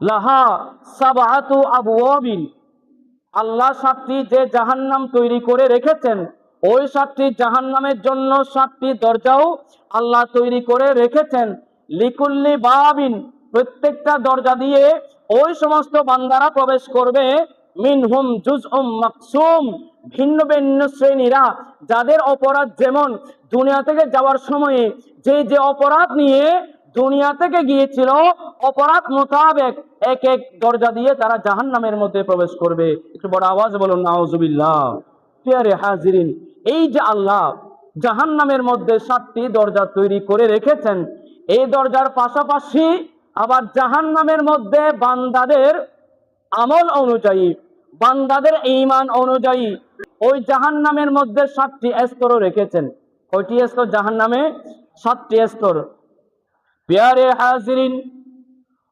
লাহা সাবাহাতু আবওয়াবিন। আল্লাহ সাতটি যে জাহান্নাম তৈরি করে রেখেছেন, ওই সাতটি জাহান্নামের জন্য সাতটি দরজাও আল্লাহ তৈরি করে রেখেছেন। লিকুল্লি বাবিন, প্রত্যেকটা দরজা দিয়ে ওই সমস্ত বান্দারা প্রবেশ করবে। মিন মিনহুম জুজউম মাকসুম, ভিন্ন ভিন্ন শ্রেণীরা, যাদের অপরাধ যেমন দুনিয়া থেকে যাওয়ার সময়ে যে যে অপরাধ নিয়ে দুনিয়া থেকে গিয়েছিল অপরাধ মোতাবেক এক এক দরজা দিয়ে তারা জাহান্নামের মধ্যে প্রবেশ করবে। একটু বড় আওয়াজ বলুন, নাউজুবিল্লাহ। প্রিয়ারে হাজিরিন, এই যে আল্লাহ জাহান্নামের মধ্যে সাতটি দরজা তৈরি করে রেখেছেন, এই দরজার পাশাপাশি আবার জাহান্নামের মধ্যে বান্দাদের আমল অনুযায়ী, বান্দাদের ঈমান অনুযায়ী ওই জাহান্নামের মধ্যে সাতটি স্তরও রেখেছেন। কয়টি স্তর? জাহান্নামে সাতটি স্তর। পেয়ারে হাজিরিন,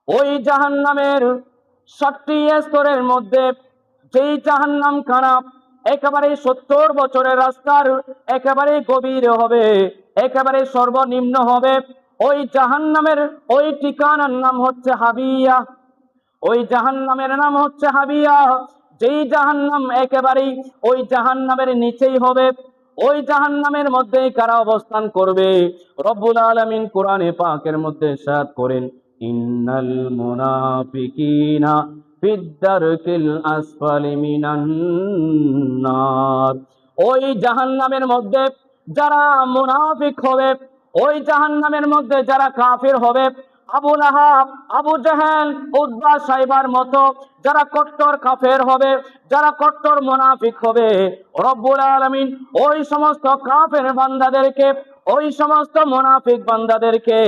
ওই জাহান্নামের সাতটি স্তরের মধ্যে যেই জাহান্নাম খানা একেবারে সত্তর বছরের রাস্তার একেবারে গভীর হবে, একেবারে সর্বনিম্ন হবে। ওই জাহান্নামের ওই ঠিকানার নাম হচ্ছে হাবিয়া। ওই জাহান্নামের নাম হচ্ছে হাবিয়া। যেই জাহান্নাম একেবারেই ওই জাহান্নামের নিচেই হবে। ওই জাহান্নামের মধ্যেই কারা অবস্থান করবে? রব্বুল আলামিন কোরআনে পাকের মধ্যে সাত করেন, ইন্নাল মুনাফিকিনা ফিদ্দারকিল মিনান ওই জাহান্নামের মধ্যে যারা মুনাফিক হবে, ওই জাহান্নামের মধ্যে যারা কাফির হবে আবু লাহাব, আবু জাহেল উদ্বা সাইবার মতো যারা কট্টর কাফের হবে, যারা কট্টর মুনাফিক হবে, রব্বুল আলামিন ওই সমস্ত কাফের বান্দাদেরকে, ওই সমস্ত মুনাফিক বান্দাদেরকে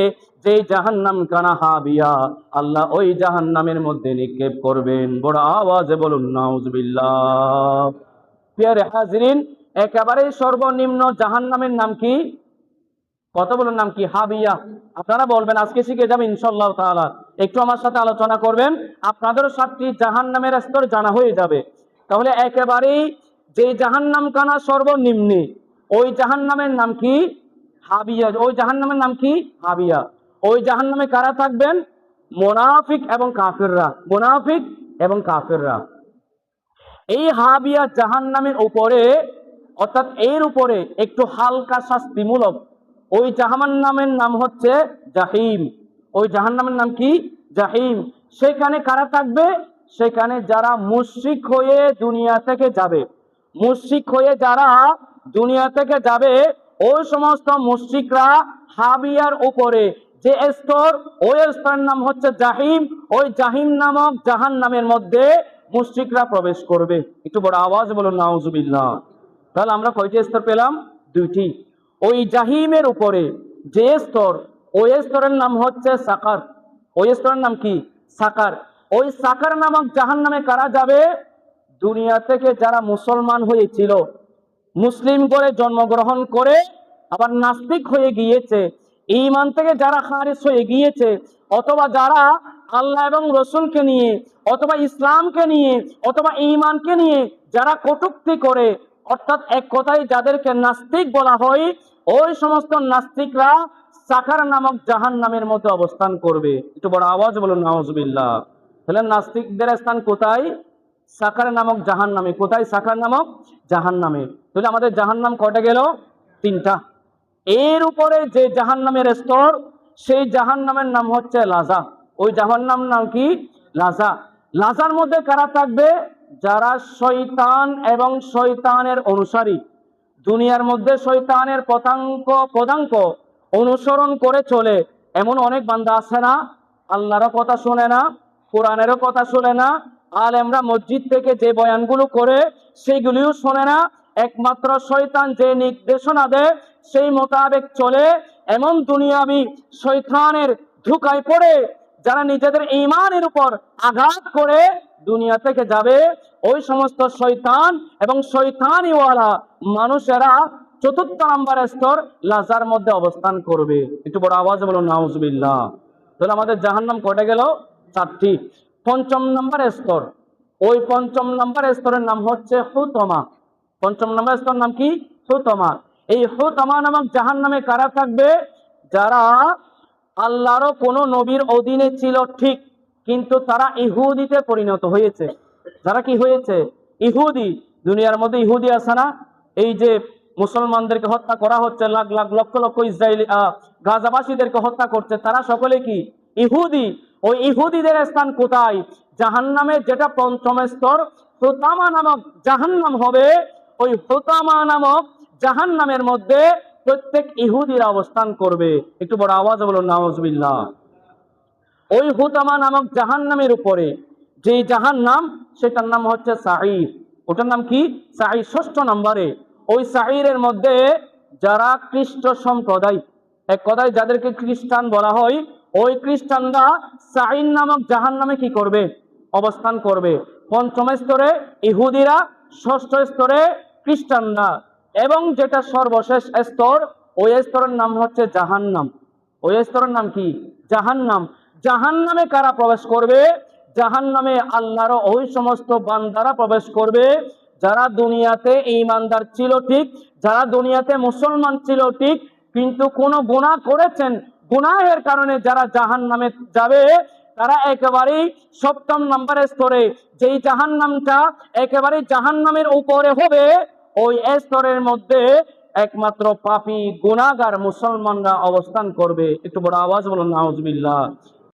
যে জাহান্নাম কানা হাবিয়া, আল্লাহ ওই জাহান্নামের মধ্যে নিক্ষেপ করবেন। বড় আওয়াজে বলুন, নাউজুবিল্লাহ। প্রিয় হাজরিন একেবারে সর্বনিম্ন জাহান্নামের নাম কি? বলুন নাম কি? হাবিয়া। আপনারা বলবেন, আজকে শিখে যাবেন ইনশাল্লাহ তাআলা। একটু আমার সাথে আলোচনা করবেন। আপনাদেরও সাতটি জাহান নামের স্তর জানা হয়ে যাবে। তাহলে একেবারেই যে জাহান্নাম কানা সর্বনিম্নে, ওই জাহান্নামের নাম কি? হাবিয়া। ওই জাহান্নামের নাম কি? হাবিয়া। ওই জাহান্নামে কারা থাকবেন? মোনাফিক এবং কাফেররা। মোনাফিক এবং কাফেররা। এই হাবিয়া জাহান্নামের উপরে, অর্থাৎ এর উপরে একটু হালকা শাস্তিমূলক ওই জাহান্নামের নাম হচ্ছে জাহিম। ওই জাহান্নামের নাম কি? জাহিম। সেখানে কারা থাকবে? সেখানে যারা মুশরিক হয়ে দুনিয়া থেকে যাবে। মুশরিক হয়ে যারা দুনিয়া থেকে যাবে, ওই সমস্ত মুশরিকরা হাবিয়ার উপরে, যে স্তর, ওই স্তরের নাম হচ্ছে জাহিম। ওই জাহিম নামক জাহান নামের মধ্যে মুশরিকরা প্রবেশ করবে। একটু বড় আওয়াজ বলুন, নাউজুবিল্লাহ। তাহলে আমরা কয়টি স্তর পেলাম? দুইটি। ওই জাহিমের উপরে, যে স্তর, ওই স্তরের নাম হচ্ছে সাকার। ওই স্তরের নাম কি? সাকার। ওই সাকার নামক জাহান নামে কারা যাবে? দুনিয়া থেকে যারা মুসলমান হয়েছিল। মুসলিম করে জন্মগ্রহণ করে, আবার নাস্তিক হয়ে গিয়েছে। ইমান থেকে যারা খারিজ হয়ে গিয়েছে, অথবা যারা আল্লাহ এবং রসুলকে নিয়ে, অথবা ইসলামকে নিয়ে, অথবা ইমানকে নিয়ে, যারা কটুক্তি করে, অর্থাৎ এক কথায় যাদেরকে নাস্তিক বলা হয় ওই সমস্ত নাস্তিকরা সাকার নামক জাহান নামের মধ্যে অবস্থান করবে। একটু বড় আওয়াজ বলুন নাওজবিল্লাহ তাহলে নাস্তিকদের স্থান কোথায়? সাকার নামক জাহান নামে কোথায় সাকার নামক? জাহান নামে তাহলে আমাদের জাহান নাম কয়টা গেল? তিনটা। এর উপরে যে জাহান নামের স্তর, সেই জাহান নামের নাম হচ্ছে লাজা। ওই জাহান নাম নাম কি? লাজা। লাজার মধ্যে কারা থাকবে? যারা শয়তান এবং শয়তানের অনুসারী। দুনিয়ার মধ্যে শৈতানের পতাঙ্ক, পদাঙ্ক অনুসরণ করে চলে। এমন অনেক বান্দা আছে না, আল্লাহরও কথা শোনে না, কোরআনেরও কথা শোনে না, আলেমরা মসজিদ থেকে যে বয়ানগুলো করে সেইগুলিও শোনে না। একমাত্র শয়তান যে নির্দেশনা দেয়, সেই মোতাবেক চলে। এমন দুনিয়াবি শৈতানের ধোকায় পড়ে, যারা নিজেদের ইমানের উপর আঘাত করে দুনিয়া থেকে যাবে। ওই সমস্ত শৈতান এবং শয়তানিওয়ালা মানুষেরা চতুর্থ নাম্বার স্তর লাজার মধ্যে অবস্থান করবে। একটু বড় আওয়াজ বলুন, নাউজবিল্লাহ। তাহলে আমাদের জাহান্নাম কটে গেল? চারটি। পঞ্চম নাম্বার স্তর। ওই পঞ্চম নাম্বার স্তরের নাম হচ্ছে হুতমা। পঞ্চম নাম্বার স্তর নাম কি? হুতমা। এই হুতমা নামক জাহান নামে কারা থাকবে? যারা আল্লাহরও কোনো নবীর অধীনে ছিল, ঠিক। কিন্তু তারা ইহুদিতে পরিণত হয়েছে। যারা কি হয়েছে? ইহুদি, দুনিয়ার মধ্যে ইহুদি আছে না? এই যে মুসলমানদেরকে হত্যা করা হচ্ছে, লাখ লাখ, লক্ষ লক্ষ ইসরায়েলি গাজাবাসীদেরকে হত্যা করছে, তারা সকলে কি? ইহুদি। ওই ইহুদিদের স্থান কোথায়? জাহান্নামে যেটা পঞ্চম স্তর, হুতামা নামক জাহান্নাম হবে। ওই হুতামা নামক জাহান্নামের মধ্যে প্রত্যেক ইহুদিরা অবস্থান করবে। একটু বড় আওয়াজ বলুন, নাউজুবিল্লাহ। ওই হুতামা নামক জাহান্নামের উপরে যে জাহান্নাম সেটার নাম হচ্ছে সাঈর। ওটার নাম কি? সাঈর ষষ্ঠ নম্বরে। ওই সাঈরের মধ্যে যারা খ্রিস্ট সম্প্রদায়, এক কথায় যাদেরকে খ্রিস্টান বলা হয়, ওই খ্রিস্টানরা সাঈর নামক জাহান্নামে কি করবে? অবস্থান করবে। পঞ্চম স্তরে ইহুদিরা, ষষ্ঠ স্তরে খ্রিস্টানরা। এবং যেটা সর্বশেষ স্তর, ওই স্তরের নাম হচ্ছে জাহান্নাম। ওই স্তরের নাম কি? জাহান্নাম। জাহান্নামে কারা প্রবেশ করবে? জাহান্নামে আল্লাহর ওই সমস্ত বান্দারা প্রবেশ করবে, যারা দুনিয়াতে ইমানদার ছিল ঠিক, যারা দুনিয়াতে মুসলমান ছিল ঠিক, কিন্তু কোনো গুনাহ করেছেন। গুনাহের কারণে যারা জাহান্নামে যাবে, তারা একেবারেই সপ্তম নম্বরের স্তরে, যেই জাহান্নামটা একেবারে জাহান্নামের উপরে হবে, ওই স্তরের মধ্যে একমাত্র পাপী গুনাগার মুসলমানরা অবস্থান করবে। একটু বড় আওয়াজ বলুন, নাউজবিল্লাহ।